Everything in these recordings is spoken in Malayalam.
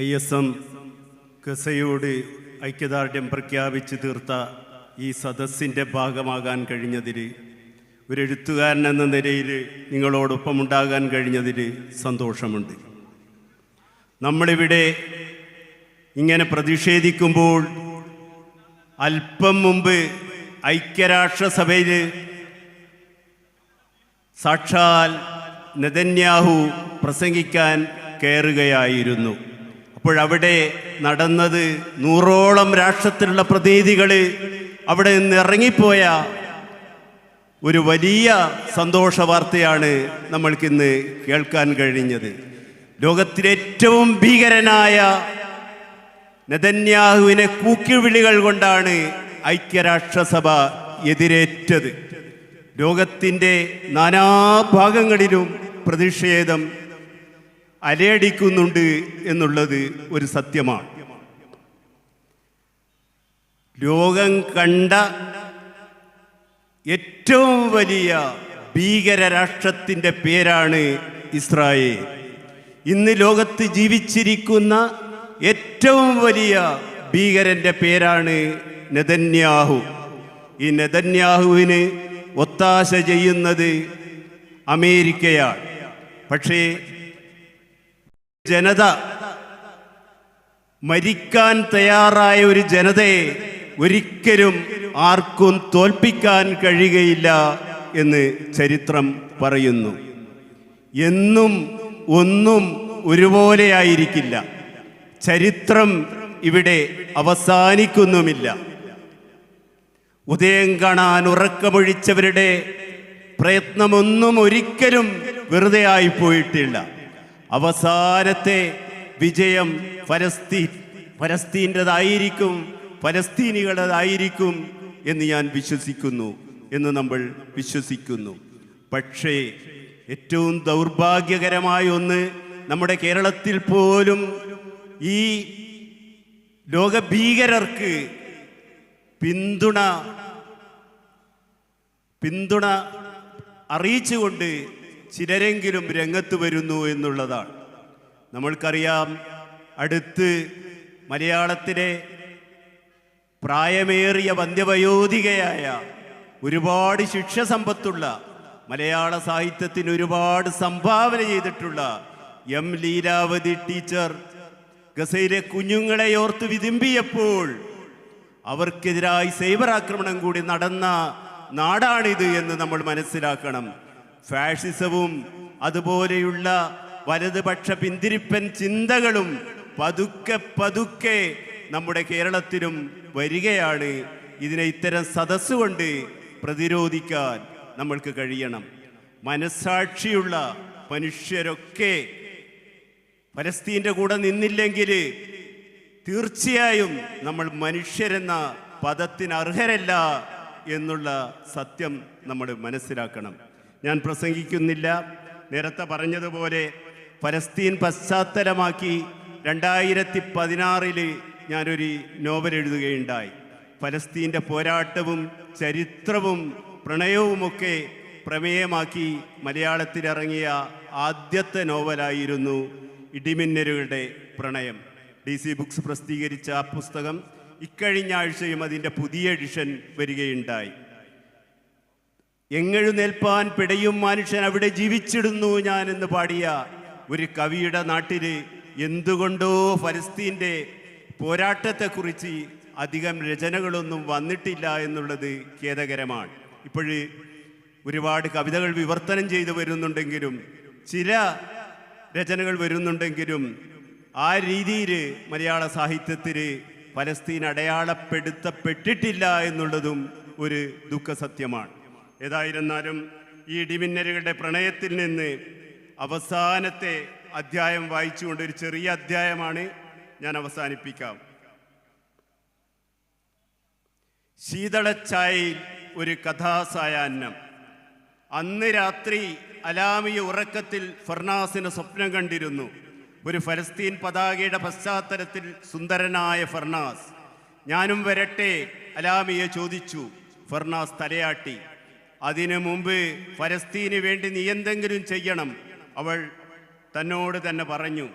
ഐ എസ് എം ഗസയോട് ഐക്യദാർഢ്യം പ്രഖ്യാപിച്ചു തീർത്ത ഈ സദസ്സിന്റെ ഭാഗമാകാൻ കഴിഞ്ഞതിൽ ഒരു എഴുത്തുകാരൻ എന്ന നിലയിൽ നിങ്ങളോടൊപ്പം ഉണ്ടാകാൻ കഴിഞ്ഞതിൽ സന്തോഷമുണ്ട്. നമ്മളിവിടെ ഇങ്ങനെ പ്രതിഷേധിക്കുമ്പോൾ അല്പം മുമ്പ് ഐക്യരാഷ്ട്രസഭയിൽ സാക്ഷാൽ നെതന്യാഹു പ്രസംഗിക്കാൻ കയറുകയായിരുന്നു. അപ്പോഴവിടെ നടന്നത് നൂറോളം രാഷ്ട്രത്തിലുള്ള പ്രതിനിധികൾ അവിടെ നിന്ന് ഇറങ്ങിപ്പോയ ഒരു വലിയ സന്തോഷ വാർത്തയാണ് നമ്മൾക്കിന്ന് കേൾക്കാൻ കഴിഞ്ഞത്. ലോകത്തിലെ ഏറ്റവും ഭീകരനായ നെതന്യാഹുവിനെ കൂക്കിവിളികൾ കൊണ്ടാണ് ഐക്യരാഷ്ട്രസഭ എതിരേറ്റത്. ലോകത്തിന്റെ നാനാഭാഗങ്ങളിലും പ്രതിഷേധം അലയടിക്കുന്നുണ്ട് എന്നുള്ളത് ഒരു സത്യമാണ്. ലോകം കണ്ട ഏറ്റവും വലിയ ഭീകര രാഷ്ട്രത്തിന്റെ പേരാണ് ഇസ്രായേൽ. ഇന്ന് ലോകത്ത് ജീവിച്ചിരിക്കുന്ന ഏറ്റവും വലിയ ഭീകരന്റെ പേരാണ് നെതന്യാഹു. ഈ നെതന്യാഹുവിന് ഒത്താശ ചെയ്യുന്നത് അമേരിക്കയാണ്. പക്ഷേ ജനത മരിക്കാൻ തയ്യാറായ ഒരു ജനതയെ ഒരിക്കലും ആർക്കും തോൽപ്പിക്കാൻ കഴിയുകയില്ല എന്ന് ചരിത്രം പറയുന്നു. എന്നും ഒന്നും ഒരുപോലെയായിരിക്കില്ല ചരിത്രം ഇവിടെ അവസാനിക്കുന്നുമില്ല. ഉദയം കാണാൻ ഉറക്കമൊഴിച്ചവരുടെ പ്രയത്നമൊന്നും ഒരിക്കലും വെറുതെ ആയിപ്പോയിട്ടില്ല. അവസാനത്തെ വിജയം ഫലസ്തീൻ ഫലസ്തീന്റെതായിരിക്കും ഫലസ്തീനികളുടേതായിരിക്കും എന്ന് ഞാൻ വിശ്വസിക്കുന്നു എന്ന് നമ്മൾ വിശ്വസിക്കുന്നു. പക്ഷേ ഏറ്റവും ദൗർഭാഗ്യകരമായ ഒന്ന് നമ്മുടെ കേരളത്തിൽ പോലും ഈ ലോകഭീകരർക്ക് പിന്തുണ പിന്തുണ അറിയിച്ചുകൊണ്ട് ചിലരെങ്കിലും രംഗത്ത് വരുന്നു എന്നുള്ളതാണ്. നമ്മൾക്കറിയാം അടുത്ത് മലയാളത്തിലെ പ്രായമേറിയ വന്ധ്യവയോധികയായ ഒരുപാട് ശിക്ഷ സമ്പത്തുള്ള മലയാള സാഹിത്യത്തിന് ഒരുപാട് സംഭാവന ചെയ്തിട്ടുള്ള എം ലീലാവതി ടീച്ചർ ഗസയിലെ കുഞ്ഞുങ്ങളെ ഓർത്ത് വിതുമ്പിയപ്പോൾ അവർക്കെതിരായി സൈബർ ആക്രമണം കൂടി നടന്ന നാടാണിത് എന്ന് നമ്മൾ മനസ്സിലാക്കണം. ഫാഷിസവും അതുപോലെയുള്ള വലതുപക്ഷ പിന്തിരിപ്പൻ ചിന്തകളും പതുക്കെ പതുക്കെ നമ്മുടെ കേരളത്തിലും വരികയാണ്. ഇതിനെ ഇത്തരം സദസ്സുകൊണ്ട് പ്രതിരോധിക്കാൻ നമ്മൾക്ക് കഴിയണം. മനസ്സാക്ഷിയുള്ള മനുഷ്യരൊക്കെ ഫലസ്തീന്റെ കൂടെ നിന്നില്ലെങ്കിൽ തീർച്ചയായും നമ്മൾ മനുഷ്യരെന്ന പദത്തിന് അർഹരല്ല എന്നുള്ള സത്യം നമ്മൾ മനസ്സിലാക്കണം. ഞാൻ പ്രസംഗിക്കുന്നില്ല. നേരത്തെ പറഞ്ഞതുപോലെ പലസ്തീൻ പശ്ചാത്തലമാക്കി രണ്ടായിരത്തി പതിനാറിൽ ഞാനൊരു നോവൽ എഴുതുകയുണ്ടായി. പലസ്തീന്റെ പോരാട്ടവും ചരിത്രവും പ്രണയവുമൊക്കെ പ്രമേയമാക്കി മലയാളത്തിലിറങ്ങിയ ആദ്യത്തെ നോവലായിരുന്നു ഇടിമിന്നലുകളുടെ പ്രണയം. ഡി സി ബുക്സ് പ്രസിദ്ധീകരിച്ച ആ പുസ്തകം ഇക്കഴിഞ്ഞ ആഴ്ചയും അതിന്റെ പുതിയ എഡിഷൻ വരികയുണ്ടായി. എങ്ങെഴുന്നേൽപ്പാൻ പിടയും മനുഷ്യൻ അവിടെ ജീവിച്ചിടുന്നു ഞാൻ എന്ന് പാടിയ ഒരു കവിയുടെ നാട്ടിൽ എന്തുകൊണ്ടോ ഫലസ്തീന്റെ പോരാട്ടത്തെക്കുറിച്ച് അധികം രചനകളൊന്നും വന്നിട്ടില്ല എന്നുള്ളത് ഖേദകരമാണ്. ഇപ്പോഴ് ഒരുപാട് കവിതകൾ വിവർത്തനം ചെയ്തു വരുന്നുണ്ടെങ്കിലും ചില രചനകൾ വരുന്നുണ്ടെങ്കിലും ആ രീതിയിൽ മലയാള സാഹിത്യത്തിൽ ഫലസ്തീൻ അടയാളപ്പെടുത്തപ്പെട്ടിട്ടില്ല എന്നുള്ളതും ഒരു ദുഃഖസത്യമാണ്. ഏതായിരുന്നാലും ഈ ഇടിമിന്നലുകളുടെ പ്രണയത്തിൽ നിന്ന് അവസാനത്തെ അധ്യായം വായിച്ചുകൊണ്ട് ഒരു ചെറിയ അധ്യായമാണ് ഞാൻ അവസാനിപ്പിക്കാം. ശീതളച്ചായയിൽ ഒരു കഥാസായാഹ്നം. അന്ന് രാത്രി അലാമിയ ഉറക്കത്തിൽ ഫർണാസിന് സ്വപ്നം കണ്ടിരുന്നു. ഒരു ഫലസ്തീൻ പതാകയുടെ പശ്ചാത്തലത്തിൽ സുന്ദരനായ ഫർണാസ്. ഞാനും വരട്ടെ അലാമിയെ ചോദിച്ചു. ഫർണാസ് തലയാട്ടി. അതിനു മുമ്പ് ഫലസ്തീന് വേണ്ടി നീ എന്തെങ്കിലും ചെയ്യണം. അവൾ തന്നോട് തന്നെ പറഞ്ഞു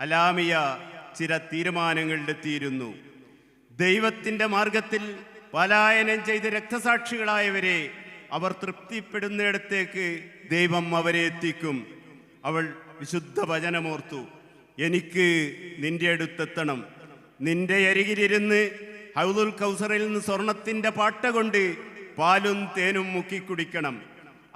അലാമിയ ചില തീരുമാനങ്ങളിലെത്തിയിരുന്നു ദൈവത്തിന്റെ മാർഗത്തിൽ പലായനം ചെയ്ത് രക്തസാക്ഷികളായവരെ അവർ തൃപ്തിപ്പെടുന്നിടത്തേക്ക് ദൈവം അവരെ എത്തിക്കും അവൾ വിശുദ്ധ വചനമോർത്തു എനിക്ക് നിന്റെ അടുത്തെത്തണം. നിന്റെ അരികിലിരുന്ന് ഹൗദുൽ കൗസറിൽ നിന്ന് സ്വർണത്തിന്റെ പാട്ട കൊണ്ട് പാലും തേനും മുക്കി കുടിക്കണം.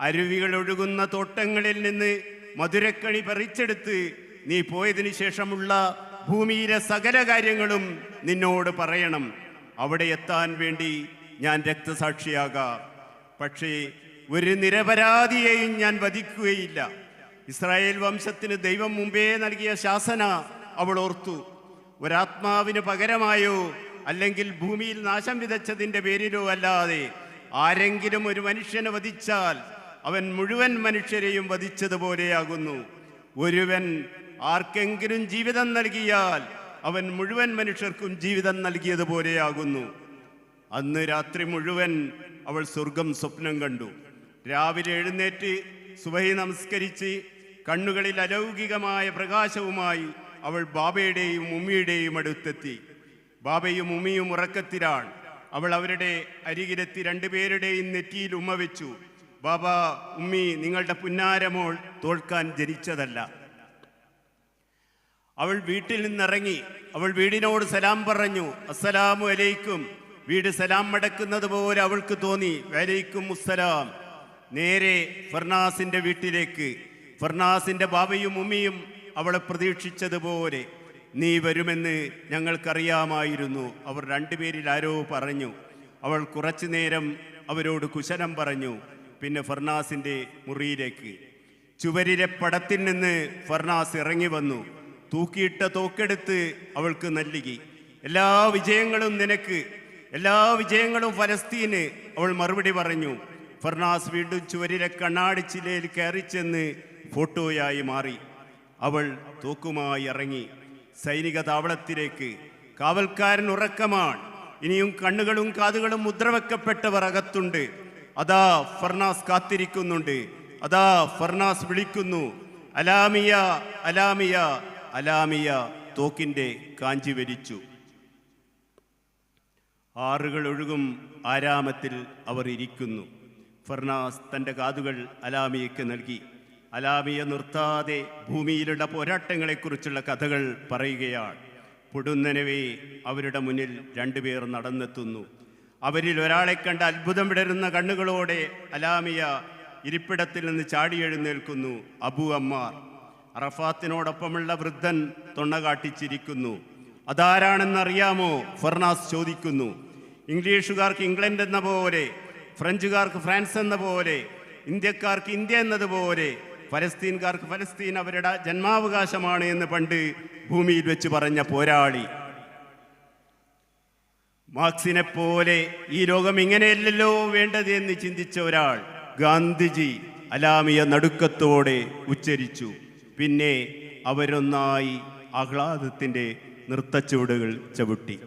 അരുവികൾ ഒഴുകുന്ന തോട്ടങ്ങളിൽ നിന്ന് മധുരക്കണി പറിച്ചെടുത്ത് നീ പോയതിനു ശേഷമുള്ള ഭൂമിയിലെ സകല കാര്യങ്ങളും നിന്നോട് പറയണം. അവിടെ എത്താൻ വേണ്ടി ഞാൻ രക്തസാക്ഷിയാകാം. പക്ഷേ ഒരു നിരപരാധിയെയും ഞാൻ വധിക്കുകയില്ല. ഇസ്രായേൽ വംശത്തിന് ദൈവം മുമ്പേ നൽകിയ ശാസന അവൾ ഓർത്തു. ഒരാത്മാവിന് പകരമായോ അല്ലെങ്കിൽ ഭൂമിയിൽ നാശം വിതച്ചതിന്റെ പേരിലോ അല്ലാതെ ആരെങ്കിലും ഒരു മനുഷ്യനെ വധിച്ചാൽ അവൻ മുഴുവൻ മനുഷ്യരെയും വധിച്ചതുപോലെയാകുന്നു. ഒരുവൻ ആർക്കെങ്കിലും ജീവിതം നൽകിയാൽ അവൻ മുഴുവൻ മനുഷ്യർക്കും ജീവിതം നൽകിയതുപോലെയാകുന്നു. അന്ന് രാത്രി മുഴുവൻ അവൾ സ്വർഗം സ്വപ്നം കണ്ടു. രാവിലെ എഴുന്നേറ്റ് സുബഹി നമസ്കരിച്ച് കണ്ണുകളിൽ അലൗകികമായ പ്രകാശവുമായി അവൾ ബാബയുടെയും ഉമ്മിയുടെയും അടുത്തെത്തി. ബാബയും ഉമ്മിയും ഉറക്കത്തിലാണ്. അവൾ അവരുടെ അരികിലെത്തി രണ്ടുപേരുടെയും നെറ്റിയിൽ ഉമ്മ വെച്ചു. ബാബ ഉമ്മി നിങ്ങളുടെ പുന്നാരമോൾ തോൽക്കാൻ ജനിച്ചതല്ല. അവൾ വീട്ടിൽ നിന്നിറങ്ങി. അവൾ വീടിനോട് സലാം പറഞ്ഞു. അസ്സലാമു അലൈക്കും. വീട് സലാം മടക്കുന്നത് പോലെ അവൾക്ക് തോന്നി. വലൈക്കും മുസ്സലാം നേരെ ഫർണാസിന്റെ വീട്ടിലേക്ക്. ഫർണാസിന്റെ ബാബയും ഉമ്മിയും അവളെ പ്രതീക്ഷിച്ചതുപോലെ. നീ വരുമെന്ന് ഞങ്ങൾക്കറിയാമായിരുന്നു. അവർ രണ്ടുപേരിൽ ആരോ പറഞ്ഞു. അവൾ കുറച്ചു നേരം അവരോട് കുശലം പറഞ്ഞു. പിന്നെ ഫർണാസിന്റെ മുറിയിലേക്ക്. ചുവരിലെ പടത്തിൽ നിന്ന് ഫർണാസ് ഇറങ്ങി വന്നു. തൂക്കിയിട്ട തോക്കെടുത്ത് അവൾക്ക് നൽകി. എല്ലാ വിജയങ്ങളും നിനക്ക്. എല്ലാ വിജയങ്ങളും ഫലസ്തീന് അവൾ മറുപടി പറഞ്ഞു. ഫർണാസ് വീണ്ടും ചുവരിലെ കണ്ണാടിച്ചിലയിൽ കയറിച്ചെന്ന് ഫോട്ടോയായി മാറി. അവൾ തോക്കുമായി ഇറങ്ങി. സൈനിക താവളത്തിലേക്ക്. കാവൽക്കാരൻ ഉറക്കമാണ്. ഇനിയും കണ്ണുകളും കാതുകളും മുദ്രവെക്കപ്പെട്ടവർ അകത്തുണ്ട്. അതാ ഫർണാസ് കാത്തിരിക്കുന്നുണ്ട്. അതാ ഫർണാസ് വിളിക്കുന്നു. അലാമിയ അലാമിയ അലാമിയ തോക്കിന്റെ കാഞ്ചി വലിച്ചു. ആറുകൾ ഒഴുകും ആരാമത്തിൽ അവർ ഇരിക്കുന്നു. ഫർണാസ് തന്റെ കാതുകൾ അലാമിയയ്ക്ക് നൽകി. അലാമിയ നിർത്താതെ ഭൂമിയിലുള്ള പോരാട്ടങ്ങളെക്കുറിച്ചുള്ള കഥകൾ പറയുകയാണ്. പൊടുന്നനവേ അവരുടെ മുന്നിൽ രണ്ടുപേർ നടന്നെത്തുന്നു. അവരിൽ ഒരാളെ കണ്ട് അത്ഭുതം വിടരുന്ന കണ്ണുകളോടെ അലാമിയ ഇരിപ്പിടത്തിൽ നിന്ന് ചാടി എഴുന്നേൽക്കുന്നു അബു അമ്മാർ. അറഫാത്തിനോടൊപ്പമുള്ള വൃദ്ധൻ തൊണ്ണ കാട്ടിച്ചിരിക്കുന്നു. അതാരാണെന്നറിയാമോ? ഫർണാസ് ചോദിക്കുന്നു. ഇംഗ്ലീഷുകാർക്ക് ഇംഗ്ലണ്ട് എന്ന പോലെ ഫ്രഞ്ചുകാർക്ക് ഫ്രാൻസ് എന്ന പോലെ ഇന്ത്യക്കാർക്ക് ഇന്ത്യ എന്നതുപോലെ ഫലസ്തീൻകാർക്ക് ഫലസ്തീൻ അവരുടെ ജന്മാവകാശമാണ് എന്ന് പണ്ട് ഭൂമിയിൽ വെച്ച് പറഞ്ഞ പോരാളി. മാർക്സിനെ പോലെ ഈ ലോകം ഇങ്ങനെയല്ലല്ലോ വേണ്ടത് എന്ന് ചിന്തിച്ച ഒരാൾ ഗാന്ധിജി അലാമിയ നടുക്കത്തോടെ ഉച്ചരിച്ചു. പിന്നെ അവരൊന്നായി ആഹ്ലാദത്തിന്റെ നൃത്തച്ചുവടുകൾ ചവിട്ടി.